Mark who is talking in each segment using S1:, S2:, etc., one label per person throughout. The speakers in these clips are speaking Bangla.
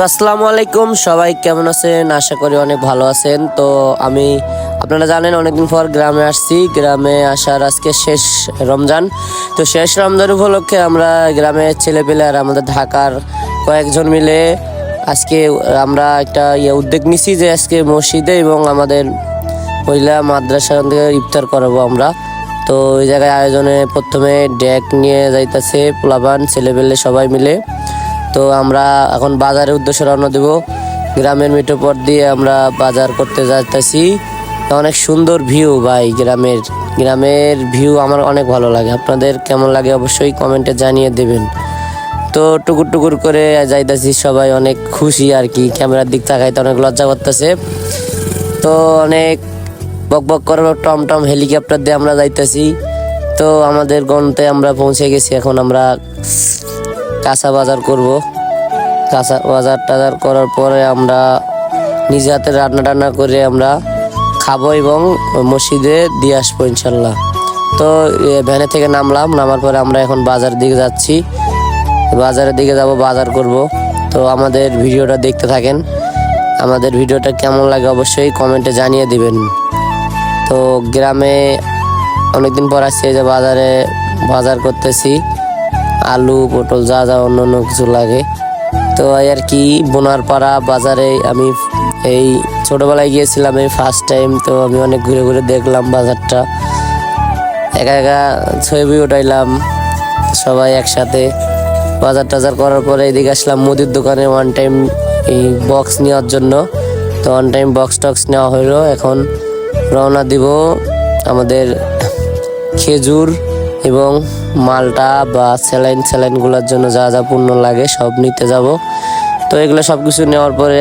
S1: তো আসসালামু আলাইকুম, সবাই কেমন আছেন? আশা করি অনেক ভালো আছেন। তো আমি, আপনারা জানেন, অনেকদিন পর গ্রামে আসছি। গ্রামে আসার আজকে শেষ রমজান। তো শেষ রমজান উপলক্ষে আমরা গ্রামের ছেলেপেলে আর আমাদের ঢাকার কয়েকজন মিলে আজকে আমরা একটা ইয়ে উদ্যোগ নিছি যে আজকে মসজিদে এবং আমাদের মহিলা মাদ্রাসা থেকে ইফতার করাবো আমরা। তো ওই জায়গায় আয়োজনে প্রথমে ডেক নিয়ে যাইতেছে পোলাবান ছেলেপেলে সবাই মিলে। তো আমরা এখন বাজারের উদ্দেশ্যে রওনা দেব। গ্রামের মিঠোপথ দিয়ে আমরা বাজার করতে যাইতেছি। অনেক সুন্দর ভিউ ভাই গ্রামের। গ্রামের ভিউ আমার অনেক ভালো লাগে। আপনাদের কেমন লাগে অবশ্যই কমেন্টে জানিয়ে দেবেন। তো টুকুর টুকুর করে যাইতেছি, সবাই অনেক খুশি আর কি। ক্যামেরার দিক তাকাইতে অনেক লজ্জা করতেছে। তো অনেক বক বক করে টম টম হেলিকপ্টার দিয়ে আমরা যাইতেছি। তো আমাদের গন্তে আমরা পৌঁছে গেছি। এখন আমরা কাঁচা বাজার করব। কাঁচা বাজার টাজার করার পরে আমরা নিজে হাতে রান্না টান্না করে আমরা খাব এবং মসজিদে দিয়ে আসব ইনশাল্লাহ। তো ভ্যানে থেকে নামলাম, নামার পরে আমরা এখন বাজার দিকে যাচ্ছি। বাজারের দিকে যাব, বাজার করব। তো আমাদের ভিডিওটা দেখতে থাকেন। আমাদের ভিডিওটা কেমন লাগে অবশ্যই কমেন্টে জানিয়ে দিবেন। তো গ্রামে অনেকদিন পর আসছি যে বাজারে বাজার করতেছি। আলু, পটল, যা যা অন্য অন্য কিছু লাগে। তো আর কি বোনার পাড়া বাজারে আমি এই ছোটোবেলায় গিয়েছিলাম এই ফার্স্ট টাইম তো আমি অনেক ঘুরে ঘুরে দেখলাম বাজারটা। একা একা ছবি উঠাইলাম, সবাই একসাথে। বাজার টাজার করার পরে এদিকে আসলাম মুদির দোকানে ওয়ান টাইম এই বক্স নেওয়ার জন্য। তো ওয়ান টাইম বক্স টক্স নেওয়া হলো এখন রওনা দিব আমাদের খেজুর এবং মালটা বা স্যালাইন স্যালাইনগুলোর জন্য যা যা পণ্য লাগে সব নিতে যাব। তো এগুলো সব কিছু নেওয়ার পরে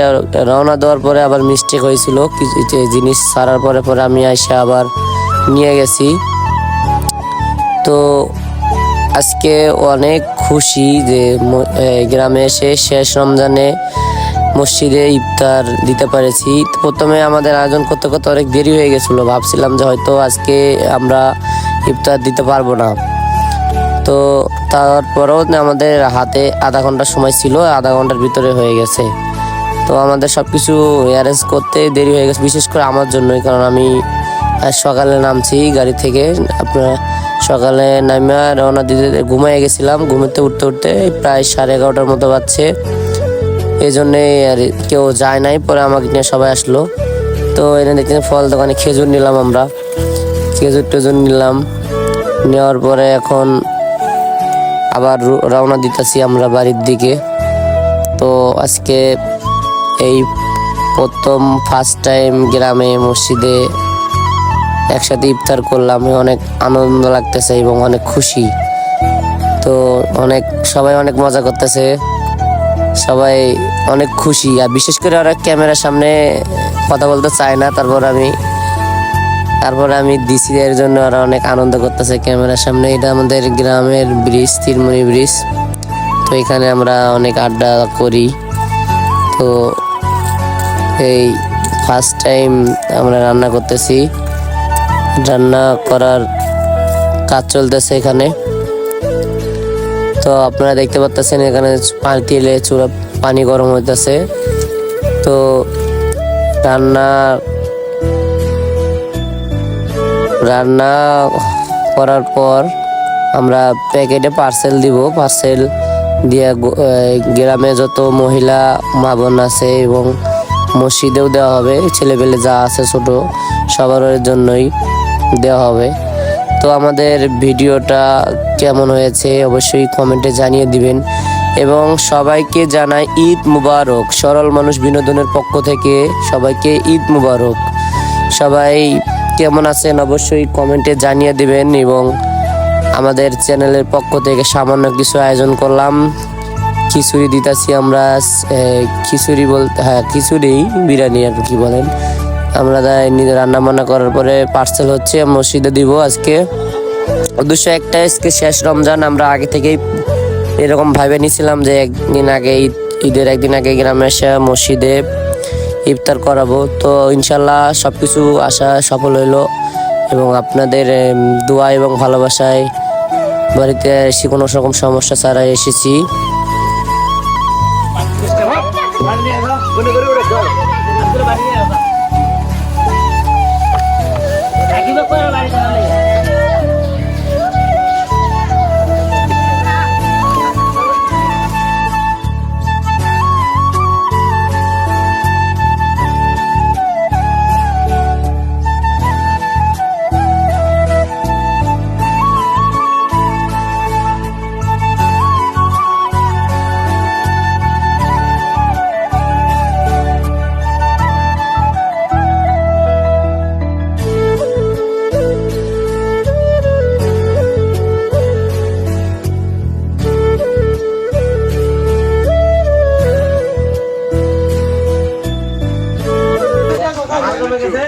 S1: রওনা দেওয়ার পরে আবার মিস্টেক হয়েছিল। কিছু জিনিস সারার পরে পরে আমি এসে আবার নিয়ে গেছি। তো আজকে অনেক খুশি যে গ্রামে এসে শেষ রমজানে মসজিদে ইফতার দিতে পেরেছি। প্রথমে আমাদের আয়োজন করতে করতে অনেক দেরি হয়ে গেছিল। ভাবছিলাম যে হয়তো আজকে আমরা ইফতার দিতে পারব না। তো তারপরেও আমাদের হাতে আধা ঘণ্টা সময় ছিল, আধা ঘণ্টার ভিতরে হয়ে গেছে। তো আমাদের সব কিছু অ্যারেঞ্জ করতে দেরি হয়ে গেছে, বিশেষ করে আমার জন্যই, কারণ আমি সকালে নামছি গাড়ি থেকে। আপনার সকালে নামিয়া রওনা দিতে ঘুমাই গেছিলাম, ঘুমোতে উঠতে উঠতে প্রায় সাড়ে এগারোটার মতো বাজছে। এই জন্যে আর কেউ যায় নাই, পরে আমাকে নিয়ে সবাই আসলো। তো এনে দেখতে ফল দোকানে খেজুর নিলাম আমরা। খেজুর টেজুর নিলাম। নেওয়ার পরে এখন আবার রওনা দিতেছি আমরা বাড়ির দিকে। তো আজকে এই প্রথম ফার্স্ট টাইম গ্রামে, মসজিদে একসাথে ইফতার করলাম। অনেক আনন্দ লাগতেছে এবং অনেক খুশি। তো অনেক, সবাই অনেক মজা করতেছে। সবাই অনেক খুশি। আর বিশেষ করে ওরা ক্যামেরার সামনে কথা বলতে চায় না। তারপর আমি তারপরে আমি দিছি এর জন্য ওরা অনেক আনন্দ করতেছে ক্যামেরার সামনে। এটা আমাদের গ্রামের ব্রিজ, তিরমণি ব্রিজ। তো এখানে আমরা অনেক আড্ডা করি। তো এই ফার্স্ট টাইম আমরা রান্না করতেছি। রান্না করার কাজ চলতেছে এখানে। তো আপনারা দেখতে পাচ্ছেন এখানে পানি তেলে চূড়া পানি গরম হইতেছে। তো রান্না রান্না করার পর আমরা প্যাকেটে পার্সেল দিব। পার্সেল দিয়ে গ্রামে যত মহিলা, মা বোন আছে এবং মসজিদেও দেওয়া হবে। ছেলেপেলে যা আছে ছোট সবার জন্যই দেওয়া হবে। তো আমাদের ভিডিওটা কেমন হয়েছে অবশ্যই কমেন্টে জানিয়ে দিবেন। এবং সবাইকে জানাই ঈদ মুবারক। সরল মানুষ বিনোদনের পক্ষ থেকে সবাইকে ঈদ মুবারক। সবাই কেমন আছেন অবশ্যই কমেন্টে জানিয়ে দিবেন এবং আমাদের চ্যানেলের পক্ষ থেকে সামান্য কিছু আয়োজন করলাম। খিচুড়ি দিতেছি আমরা খিচুড়ি বলতে হ্যাঁ খিচুড়ি, বিরিয়ানি আর কি বলেন। আমরা নিজে রান্না বান্না করার পরে পার্সেল হচ্ছে, মসজিদে দিব আজকে। উদ্দেশ্য একটা আজকে শেষ রমজান, আমরা আগে থেকেই এরকম ভাবে নিছিলাম যে একদিন আগে ঈদ, ঈদের একদিন আগে গ্রামে এসে মসজিদে ইফতার করাবো। তো ইনশাল্লাহ সব কিছু আশা সফল হইল এবং আপনাদের দোয়া এবং ভালোবাসায় বাড়িতে এসে কোনো রকম সমস্যা ছাড়াই এসেছি।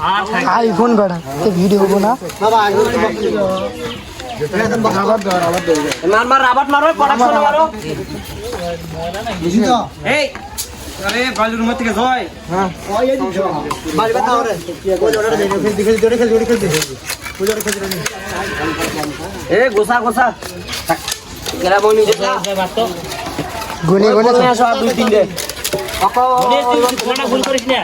S2: হ্যাঁ ভিডিও আইফোন বেড়া ভিডিও হব না
S3: মার মার রাবাট মারো প্রোডাকশন মারো এই আরে বালুর মধ্যে থেকে জয় এ গোসা গোসা কেরা বনি
S2: গুনে গুনে
S3: আসো দুই তিনটে
S4: ভুল করিস না